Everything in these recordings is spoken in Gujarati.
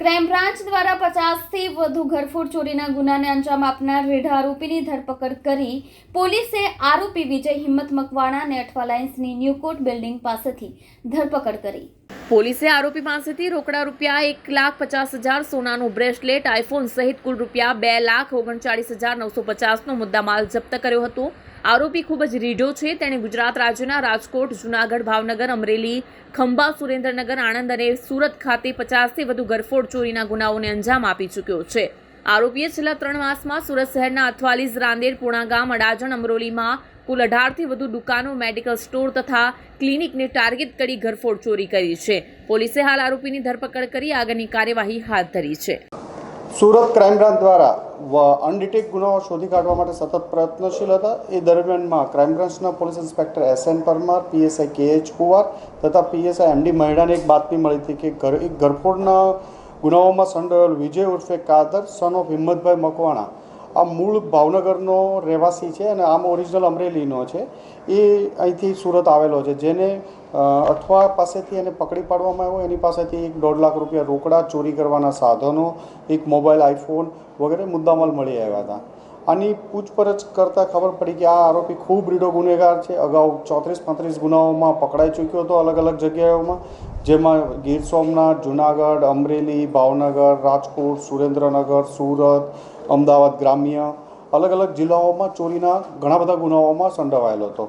ક્રાઇમ બ્રાન્ચ દ્વારા પચાસથી વધુ ઘરફોડ ચોરીના ગુનાને અંજામ આપનાર રેઢા આરોપીની ધરપકડ કરી પોલીસે આરોપી વિજય હિંમત મકવાણાને અઠવા લાઇન્સની ન્યૂકોટ બિલ્ડિંગ પાસેથી ધરપકડ કરી. પોલીસે આરોપી પાસેથી રોકડા રૂપિયા એક લાખ પચાસ હજાર સોનાનું બ્રેસલેટ, આઈફોન સહિત કુલ રૂપિયા બે લાખ ઓગણચાળીસ હજાર નવસો પચાસનો મુદ્દામાલ જપ્ત કર્યો હતો. આરોપી ખૂબ જ રીઢો છે. તેણે ગુજરાત રાજ્યના રાજકોટ, જુનાગઢ, ભાવનગર, અમરેલી, ખંભા, સુરેન્દ્રનગર, આણંદ અને સુરત ખાતે પચાસથી વધુ ગરફોડ ચોરીના ગુનાઓને અંજામ આપી ચૂક્યો છે. આરોપીએ છેલ્લા ત્રણ માસમાં સુરત શહેરના અથવાલીસ રાંદેર પૂણાગામ અડાજણ અમરોલીમાં કુલ અઢારથી વધુ દુકાનો, મેડિકલ સ્ટોર તથા ક્લિનિકને ટાર્ગેટ કરી ઘરફોડ ચોરી કરી છે. પોલીસે હાલ આરોપીની ધરપકડ કરી આગળની કાર્યવાહી હાથ ધરી છે. સુરત ક્રાઇમ બ્રાન્ચ દ્વારા અનડિટેક ગુનાઓ શોધી કાઢવા માટે સતત પ્રયત્નશીલ હતા. એ દરમિયાનમાં ક્રાઇમ બ્રાન્ચના police inspector S N Parmar PSI K H Kuvar તથા પીએસઆઈ એમડી મહેડાને એક બાતમી મળી હતી કે ઘર, એક ઘરફોડના ગુનાઓમાં સંડોવાયેલ વિજય ઉર્ફે કાદર સન ઓફ હિંમતભાઈ મકવાણા. આ મૂળ ભાવનગરનો રહેવાસી છે અને આમ ઓરિજિનલ અમરેલીનો છે. એ અહીંથી સુરત આવેલો છે. જેને અઠવા પાસેથી એને પકડી પાડવામાં આવ્યો. એની પાસેથી એક દોઢ લાખ રૂપિયા રોકડા, ચોરી કરવાના સાધનો, એક મોબાઈલ આઈફોન વગેરે મુદ્દામાલ મળી આવ્યા હતા. આની પૂછપરછ કરતાં ખબર પડી કે આ આરોપી ખૂબ રીડો ગુનેગાર છે. અગાઉ ચોત્રીસ પાંત્રીસ ગુનાઓમાં પકડાઈ ચૂક્યો હતો અલગ અલગ જગ્યાઓમાં. જેમાં ગીર સોમનાથ, જુનાગઢ, અમરેલી, ભાવનગર, રાજકોટ, સુરેન્દ્રનગર, સુરત, અમદાવાદ ગ્રામ્ય અલગ અલગ જિલ્લાઓમાં ચોરીના ઘણા બધા ગુનાઓમાં સંડોવાયેલો હતો.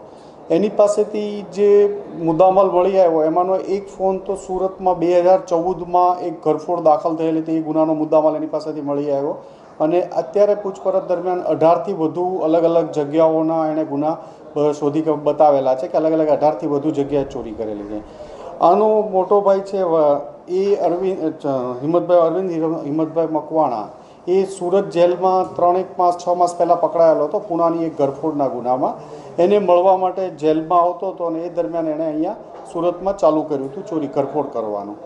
એની પાસેથી જે મુદ્દામાલ મળી આવ્યો, એમાંનો એક ફોન તો સુરતમાં બે હજાર ચૌદમાં એક ઘરફોડ દાખલ થયેલી હતી, એ ગુનાનો મુદ્દામાલ એની પાસેથી મળી આવ્યો. અને અત્યારે પૂછપરછ દરમિયાન અઢારથી વધુ અલગ અલગ જગ્યાઓના એણે ગુના શોધી બતાવેલા છે કે અલગ અલગ અઢારથી વધુ જગ્યાએ ચોરી કરેલી છે. આનો મોટો ભાઈ છે એ અરવિંદ હિંમતભાઈ અરવિંદ હિંમતભાઈ મકવાણા. એ સુરત જેલમાં ત્રણેક માસ, છ માસ પહેલાં પકડાયેલો હતો, પૂનાની એક ગરફોડના ગુનામાં. એને મળવા માટે જેલમાં આવતો હતો અને એ દરમિયાન એણે અહીંયા સુરતમાં ચાલુ કર્યું હતું ચોરી, ગરફોડ કરવાનું.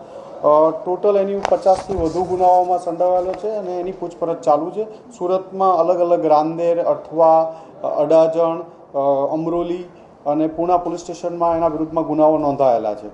ટોટલ એની પચાસથી વધુ ગુનાઓમાં સંડોવાયેલો છે અને એની પૂછપરછ ચાલુ છે. સુરતમાં અલગ અલગ રાંદેર, અઠવા અડાજણ અમરોલી અને પૂના પોલીસ સ્ટેશનમાં એના વિરુદ્ધમાં ગુનાઓ નોંધાયેલા છે.